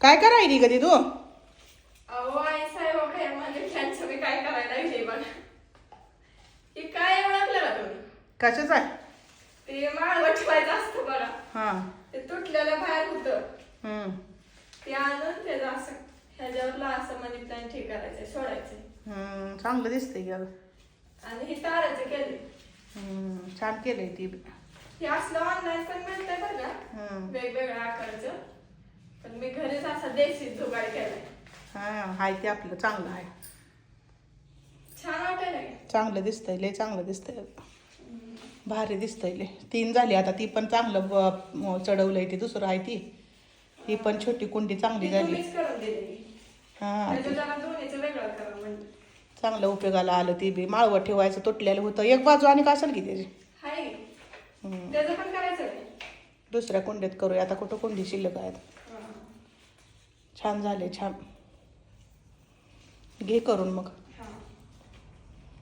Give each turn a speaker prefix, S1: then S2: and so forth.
S1: काय करायली कधी तू
S2: अहो आई साहेब काय म्हणजे त्यांचं मी काय करायला हे बघा. हे काय ओळखलं का तुम्ही?
S1: कशाच आहे?
S2: ते माळवं ठेवायचं असतं बघा
S1: हा.
S2: ते तुटलेलं बाहेर होतं.
S1: हम्म.
S2: ते आणून त्याचं असं ह्याच्यावरला असं मनी प्लॅन ठीक करायचं सोडायचं.
S1: हम्म, चांगलं दिसतंय की अगं.
S2: आणि हे ताराचं केले
S1: हम्म, छान केलंय ती.
S2: हे असलं ऑनलाईन पण मिळतंय
S1: हम्म.
S2: वेगवेगळ्या आकारचं. पण मी घरीच असा देशी जुगाड केलाय.
S1: हा हाय ते आपलं चांगलं आहे.
S2: छान वाटायला की?
S1: चांगलं दिसतंय लय चांगलं दिसतंय भारी दिसतंय लय. तीन झाली आता ती पण चांगलं ब- म- चढवलंय ती दुसरं आहे ती. ती पण छोटी कुंडी चांगली
S2: ती
S1: झाली.
S2: तुम्हीच करून
S1: हा.
S2: दोन्हीचं वेगळं करा म्हणजे.
S1: चांगलं उपयोगाला आलं ती बी. माळवं ठेवायचं तुटलेलं होतं. एक बाजू आणि का असेल की त्याची?
S2: हाय.
S1: हम्म.
S2: त्याचं पण करायचं आहे.
S1: दुसऱ्या कुंडीत करूया. आता कुठं कुंडी शिल्लक आहेत. छान झाले छान. घे करून मग.